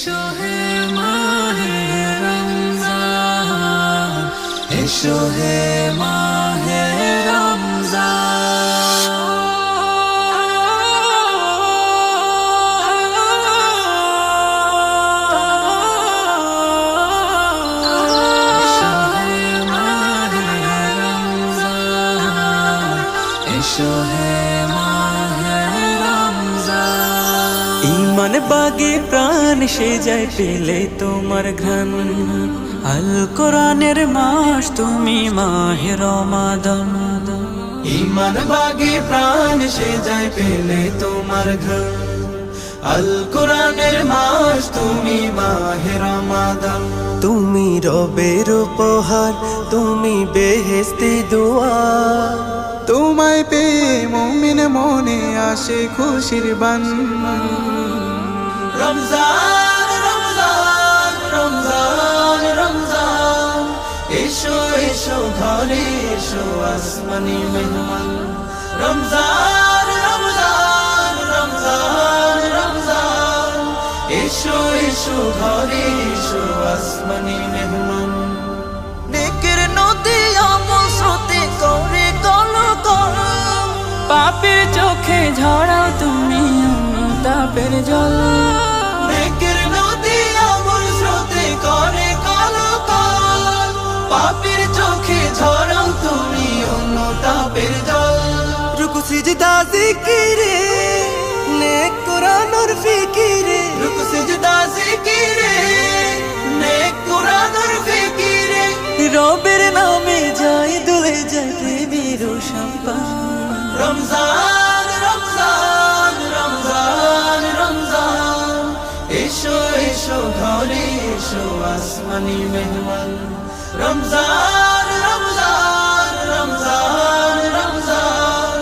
এসো হে মাহে রমজান এসো হে মাহে সে যায় পেলে তোমার ঘ্রাণ। আল কোরআনের মাস, তুমি মাহে রমাদান। ইমান বাগে প্রাণ সে যায় পেলে তোমার ঘর আল কোরআনের মাস, তুমি মাহে রমাদান। তুমি রবের উপহার, তুমি বেহেস্তি দোয়া। তোমায় পেয়ে মমিন মনে আসে খুশির বান। রমজান রমজান রমজান রমজান। এসো এসো ঘরে এসো, আসমানি মেহমান। রমজান রমজান রমজান রমজান। এসো এসো ঘরে এসো, আসমানি মেহমান। নদী আমল স্রোতে করে কল কল পাপের চোখে ঝরাও তুমি তাপের জল। নেকের নদী আমল স্রোতে করে কালো কাল। পাপের চোখে ঝরাও তুমি অন্য তাপের জল। রুকু সিজদা জিকিরে নেক কোরআনের ফিকিরে। রুক সিজদা জিকিরে নেক কুরআনের ফিকিরে। রবের নামে যাই দুলে যায় প্রেমের রমজান রমজান এসো আসমানি মেহমান রমজান রমজান রমজান রমজান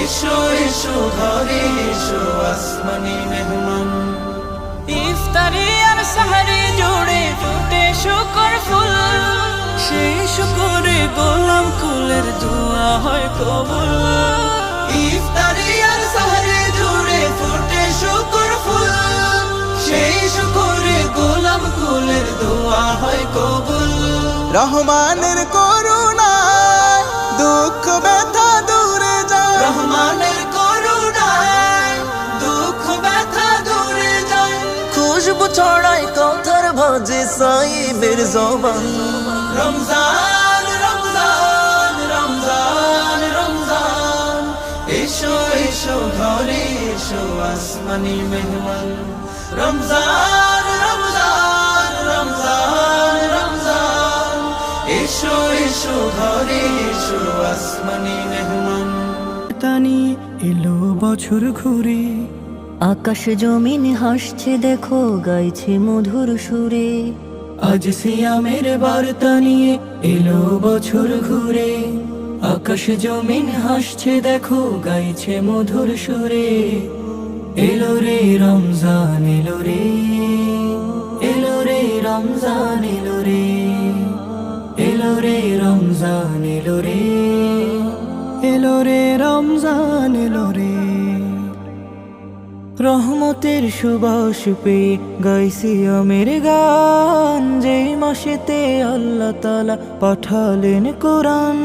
এসো এসো ঘরে এসো আসমানি মেহমান ইফতারি আর সাহারি জুড়ে ফুটে শুকর ফুল। সেই শুকরে গোলাম কুলের দোয়া হয় কবুল। দোয়া হয় কবুল। রহমানের করুণা দুঃখ ব্যথা দূরে যায়। রহমানের করুণায় দুঃখ ব্যথা দূরে যায়। খুশবু ছড়াই কথার ভাজে সাইবের জবান। রমজান রমজান রমজান রমজান। এসো এসো ঘরে এসো আসমানি মেহমান। রমজান রমজান রমজান। রমজান এসো এসো ঘরে এসো আসমানি মেহমান। তানি এলো বছর ঘুরে। আকাশ জমিন হাসছে দেখো গাইছে মধুর সুরে। আজ সিয়ামের বার্তা নিয়ে এলো বছর ঘুরে। আকাশ জমিন হাসছে দেখো গাইছে মধুর সুরে। এলো রে রমজান এলো রে। রমজান এলো রে এলো রে রমজান এলো রে এলো রে রমজান এলো রহমতের সুবাস গাইছি আমের গান, যেই মাসেতে আল্লাহ তালা পাঠালেন কোরআন।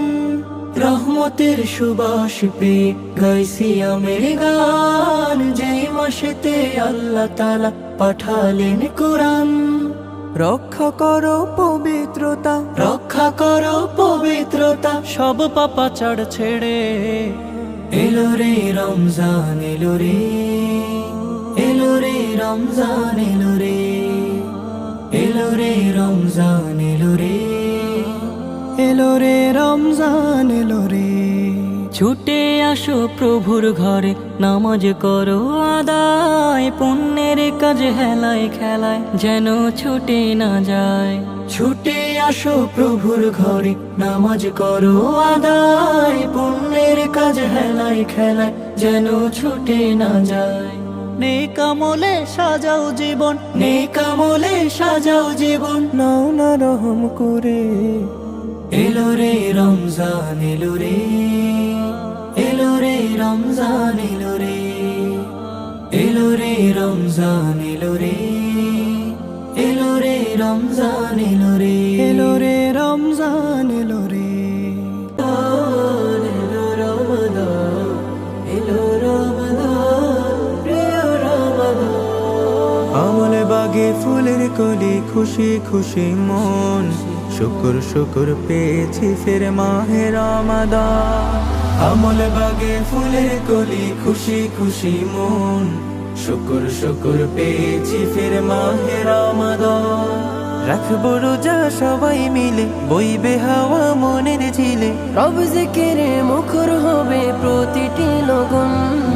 রহমতের সুবাস পেয়ে গাইছি আমের গান, যেই মাসেতে আল্লাহ তালা পাঠালেন কোরআন। রক্ষা করো পবিত্রতা। রক্ষা করো পবিত্রতা। সব পাপাচার ছেড়ে। এলো রে রমজান, এলো রে। এলো রে রমজান, এলো রে। এলো রে রমজান, এলো রে। এলো রে রমজান, এলো রে। ছুটে আসো প্রভুর ঘরে নামাজ করো আদায় পুণ্যের কাজ হেলায় খেলায় যেন ছুটে না যায়। ছুটে আসো প্রভুর ঘরে নামাজ করো আদায় পুণ্যের কাজ হেলায় খেলায় যেন ছুটে না যায়। নেকামলে সাজাও জীবন। নেকামলে সাজাও জীবন। নাও না রহম করে। এলো রে রমজান এলো রে। রমজান এলো রে এলো রে রমজান এলো রে রমজান এলো রে এলো রে রমজান এলো রে। এলো রমাদান এলো রমাদান প্রিয় রমাদান আমল বাগে ফুলের কলি খুশি খুশি মন শুকুর শুকুর পেয়েছি ফের মাহে রমাদান। আমল বাগে ফুলের কলি, খুশি খুশি মন। শুকুর শুকুর পেয়েছি ফের মাহে রমাদান। রাখব রোজা সবাই মিলে, বইবে হাওয়া মনের ঝিলে। রব জিকিরে মুখর হবে প্রতিটি লগন।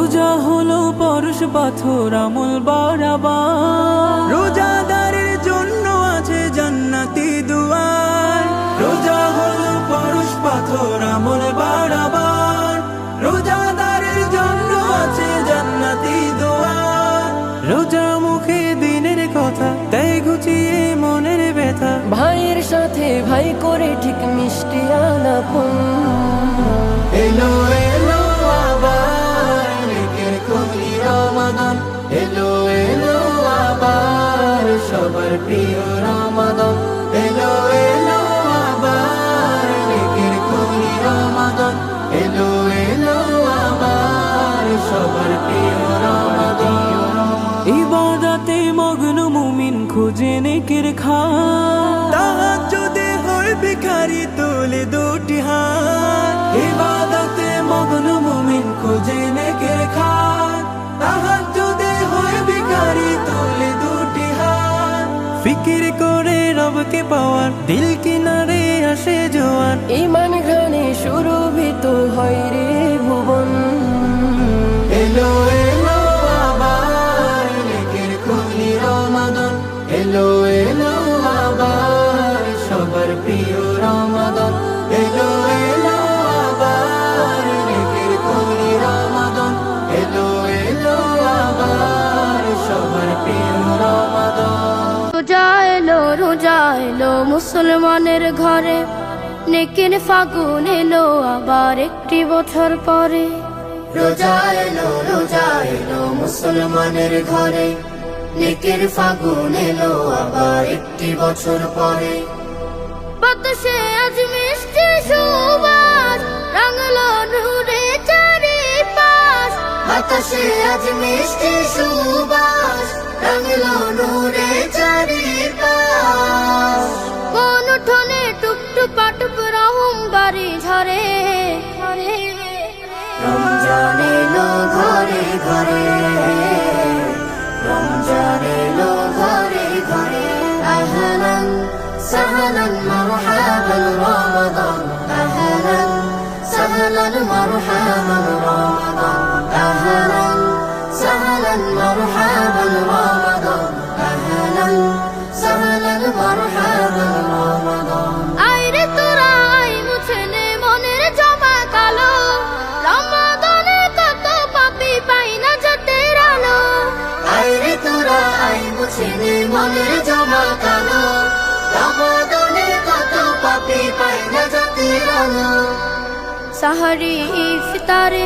রোজা হলো পরশ পাথর আমল বাড়াবার রোজাদারের জন্য আছে জান্নাতি দুয়ার। রোজা হলো পরশ পাথর আমল বাড়াবার রোজাদারের জন্য আছে জান্নাতি দুয়ার। রোজা মুখে দিনের কথা তাই গুছিয়ে মনের ব্যথা। ভাইয়ের সাথে ভাই করে ঠিক মিষ্টি আলাপন সবার প্রিয় রমাদান এলো এলো আবার নেকের খনি রমাদান এলো এলো আবার সবার প্রিয় রমাদান। ইবাদতে মগ্ন মুমিন খুঁজে নেকের খা তাহাজ্জুদে হয় ভিখারি তোলে দুটি হাত। পাওয়ার দিল কিনারে আসে জোয়ার। ইমান ঘানে সুরভিত হয় রে ভুবন। মুসলমানের ঘরে। নেকের ফাগুন এলো আবার একটি বছর পরে। রোজা এলো রোজা এলো মুসলমানের ঘরে। নেকের ফাগুন এলো আবার একটি বছর পরে। বাতাসে আজ মিষ্টি সুবাস রাঙলো নূরে চারিপাশ। বাতাসে আজ মিষ্টি সুবাস রঙলো নূরে চারিপাশ। উঠোনে টুকটুক পাটুক রহম বাড়ি ঝরে ঝরে রমজান ঘরে ঘরে রমজান এলো ঘরে ঘরে। সাহারি ইফতারে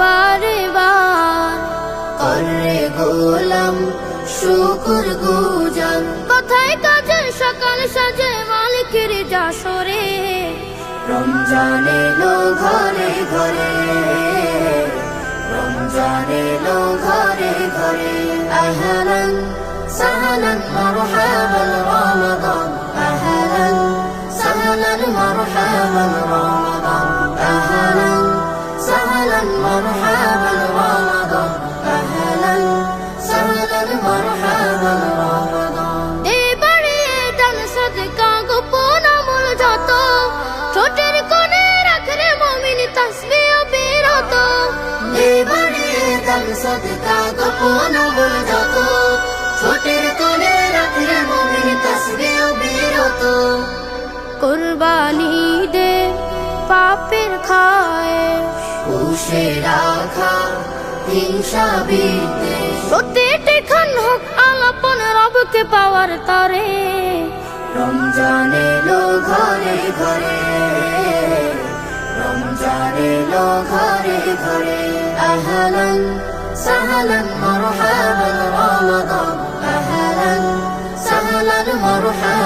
বারে বার করে গোলাম শুকুর গুজান কথায় কাজে সকাল সাজে মালিকের যাসরে রমজান এলো ঘরে ঘরে রমজান এলো ঘরে ঘরে। আহলান সাহলান মারহাবান রমাদান। আহলান সাহলান মারহাবান রমাদান। সদকা গোপন আমল যত। ছোটের কোণে রাখলে মুমিন তাস নাচবে অবিরত কুরবানি দে পাপের খায়। পুষে রাখা হিংসা বিদ্বেষ। প্রতিটি ক্ষণ হোক আলাপন রবকে পাওয়ার তরে। রমজান এলো ঘরে ঘরে। রমজান এলো ঘরে ঘরে। আহলান সাহলান মারহাবান রমাদান আহলান সাহলান মারহাবান